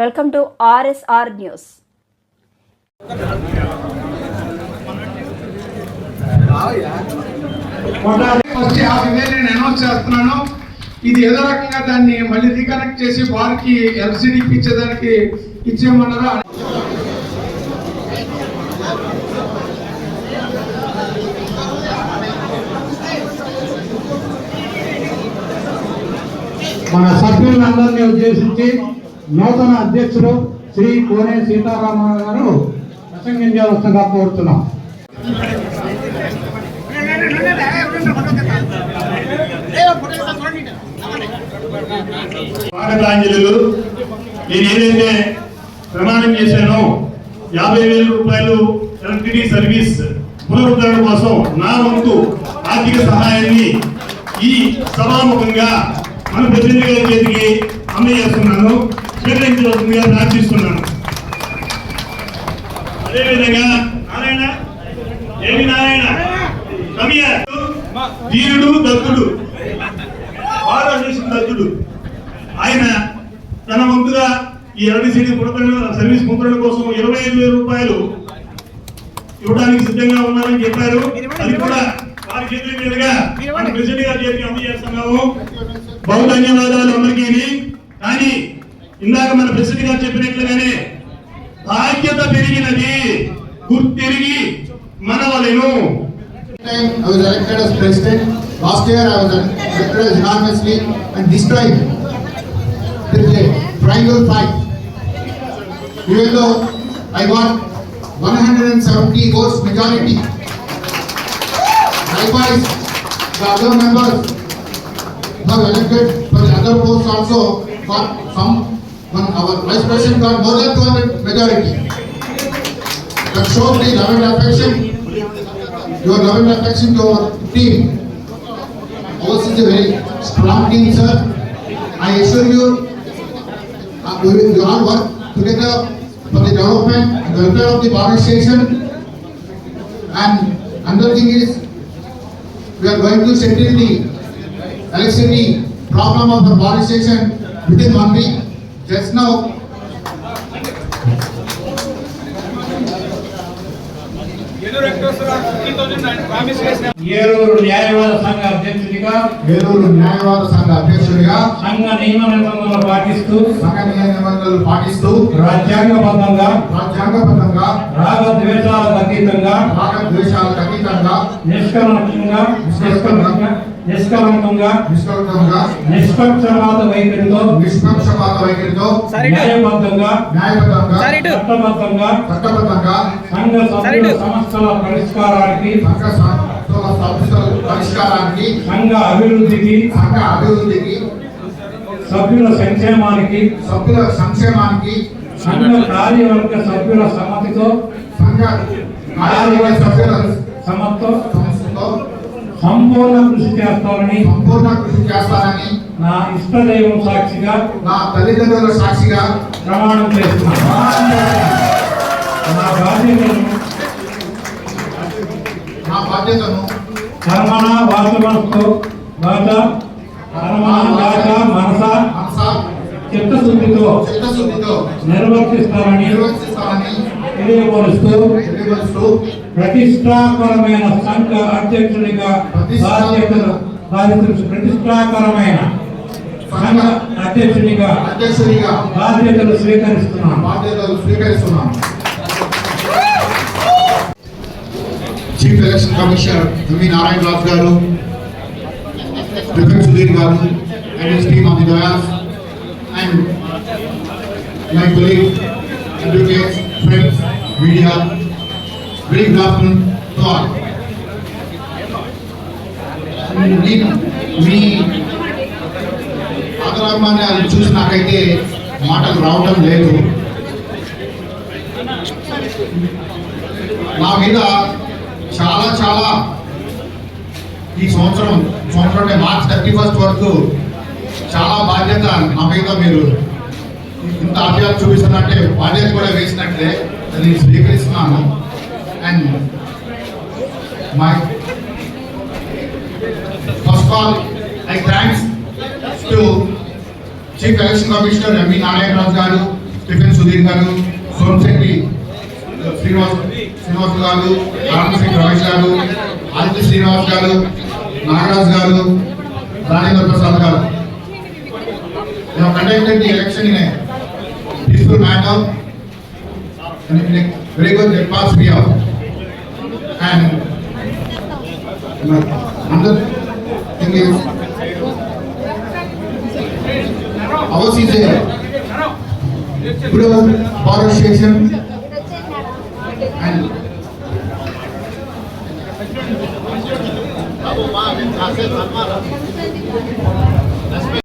Welcome to RSR news. వచ్చి యాభై వేలు నేను అనౌన్స్ చేస్తున్నాను. ఇది ఏదో రకంగా దాన్ని మళ్ళీ రీకనెక్ట్ చేసి వారికి ఎల్సిడి ఇచ్చేదానికి ఇచ్చేయమన్నారా? మన సభ్యులందరినీ ఉద్దేశించి నూతన అధ్యక్షుడు శ్రీ కోనే సీతారామరావు గారు ప్రసంగించవలసిందిగా కోరుతున్నాం. స్వాగతాంజలు నేను ఏదైతే ప్రమాణం చేశానో యాభై వేల రూపాయలు ఎలక్ట్రిసిటీ సర్వీస్ పునరుద్ధరణ కోసం నా వంతు ఆర్థిక సహాయాన్ని ఈ సభాముఖంగా మన ప్రతినిధుల చేతికి అందజేస్తున్నాను. స్వీకరించవలసిందిగా ప్రార్థిస్తున్నాను. అదేవిధంగా నారాయణ? ఏమి నారాయణ? కమియ ధీరుడు దత్తుడు. భారతదేశం దత్తుడు. ఆయన తన వంతుగా ఈ ఎల్డిసిడి పునరుద్ధరణ సర్వీస్ ముద్రణ కోసం ఇరవై ఐదు వేల రూపాయలు ఇవ్వడానికి సిద్ధంగా ఉన్నారని చెప్పారు. అది కూడా వారి చేతుల మీదుగా ప్రెసిడెంట్ గారి చేతికి అందజేస్తున్నాము. బహు ధన్యవాదాలు అందరికీ కానీ ఇందాక మన ప్రెసిడెంట్ గారు చెప్పినట్లుగానే బాధ్యత పెరిగినది గుర్తిరిగి మనవలెను time I was elected as president. Last year I was elected as unanimously and this time there is a triangle fight. Even though I got 170 votes majority. Likewise, the other members were elected for the other posts also for some, one, our vice president got more than 200 majority. That shows the love and affection your love and affection to our team. Ours is a very strong team, sir. I assure you, uh, we will all work together for the development and welfare of the bar station. And another thing is, we are going to settle the electricity problem of the bar station within one week. Just now, Eluru న్యాయవాద సంఘ అధ్యక్షుడిగా వేలూరు న్యాయవాద సంఘ అధ్యక్షుడిగా సంఘ నియమ నిబంధనలు పాటిస్తూ సంఘ నిబంధనలు పాటిస్తూ రాజ్యాంగబద్ధంగా రాజ్యాంగబద్ధంగా రాగ ద్వేషాలకు అతీతంగా రాగద్వేషాలకు అతీతంగా నిష్కలంకంగా నిష్కలంకంగా నిష్కలంకంగా నిష్కలంకంగా నిష్పక్షపాత వైఖరితో నిష్పక్షపాత వైఖరితో న్యాయబద్ధంగా న్యాయబద్ధంగా చట్టబద్ధంగా చట్టబద్ధంగా సంఘ సభ్యుల సమస్యల పరిష్కారానికి సంఘ సంస్థల సమస్యల పరిష్కారానికి సంఘ అభివృద్ధికి సంఘ అభివృద్ధికి సభ్యుల సంక్షేమానికి సభ్యుల సంక్షేమానికి సంఘ కార్యవర్గ సభ్యుల సమ్మతితో సంఘ కార్యవర్గ సభ్యుల సంపూర్ణ కృషి చేస్తానని సంపూర్ణ కృషి చేస్తానని నా ఇష్టదైవం సాక్షిగా నా తల్లిదండ్రుల సాక్షిగా ప్రమాణం చేస్తున్నాను. నా బాధ్యతలను నా బాధ్యతను కర్మణ వాచమనస్తో వాచ కర్మణ వాచ మనస చిత్తశుద్ధితో చిత్తశుద్ధితో నిర్వర్తిస్తానని నిర్వర్తిస్తానని తెలియపరుస్తూ తెలియపరుస్తూ ప్రతిష్టాకరమైన సంఘ అధ్యక్షుడిగా బాధ్యతలు ప్రతిష్టాకరమైన సంఘ అధ్యక్షుడిగా అధ్యక్షుడిగా బాధ్యతలు స్వీకరిస్తున్నాను బాధ్యతలు స్వీకరిస్తున్నాను chief election commissioner MV Narayana Raju garu Ripon Sudheer garu and his team on the dais and my colleague advocates friends media very good afternoon to all మీ ఆదరాభిమానాలు చూసి నాకైతే మాటలు రావటం లేదు. నా మీద చాలా చాలా ఈ సంవత్సరం సంవత్సరం అంటే మార్చ్ థర్టీ ఫస్ట్ వరకు చాలా బాధ్యత నా మీద మీరు ఇంత అభ్యాసం చూపిస్తున్నట్టే బాధ్యత కూడా వేసినట్లే. నేను స్వీకరిస్తున్నాను and my first all I thanks to chief election commissioner MV Narayanaraju garu Stephen Sudheer గారు సోమశెట్టి శ్రీనివాస్ శ్రీనివాస్ గారు రామశెట్టి రమేష్ గారు ఆదిత్య శ్రీనివాస్ గారు నాగరాజ్ గారు Rajendra Prasad garu. We election in very good they pass me out and another thing is ours is a Power forestation and Babu, Babu,